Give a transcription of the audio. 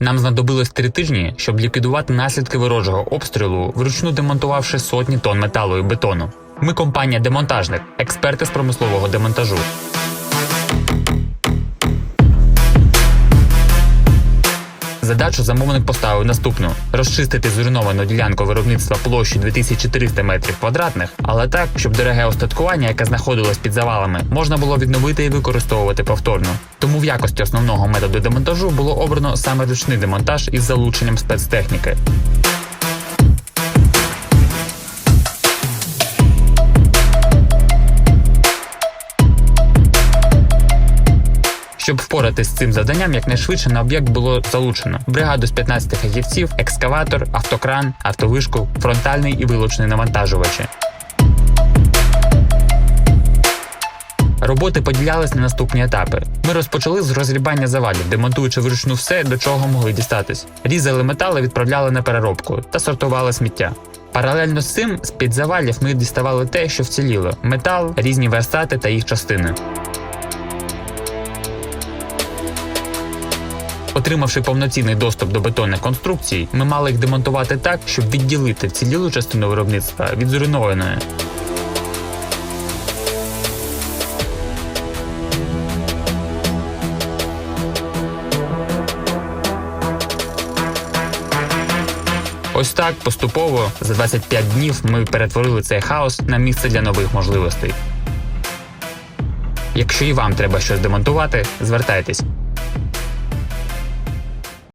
Нам знадобилось три тижні, щоб ліквідувати наслідки ворожого обстрілу, вручну демонтувавши сотні тонн металу і бетону. Ми компанія демонтажник, експерти з промислового демонтажу. Задачу замовник поставив наступну: розчистити зруйновану ділянку виробництва площі 2300 метрів квадратних, але так, щоб дороге остаткування, яке знаходилось під завалами, можна було відновити і використовувати повторно. Тому в якості основного методу демонтажу було обрано саме ручний демонтаж із залученням спецтехніки. Щоб впоратись з цим завданням, якнайшвидше на об'єкт було залучено бригаду з 15 фахівців, екскаватор, автокран, автовишку, фронтальний і вилучний навантажувачі. Роботи поділялись на наступні етапи. Ми розпочали з розрібання завалів, демонтуючи вручну все, до чого могли дістатись. Різали метали, відправляли на переробку та сортували сміття. Паралельно з цим з під завалів ми діставали те, що вціліло: метал, різні верстати та їх частини. Отримавши повноцінний доступ до бетонних конструкцій, ми мали їх демонтувати так, щоб відділити вцілілу частину виробництва від зруйнованої. Ось так поступово за 25 днів ми перетворили цей хаос на місце для нових можливостей. Якщо і вам треба щось демонтувати, звертайтесь.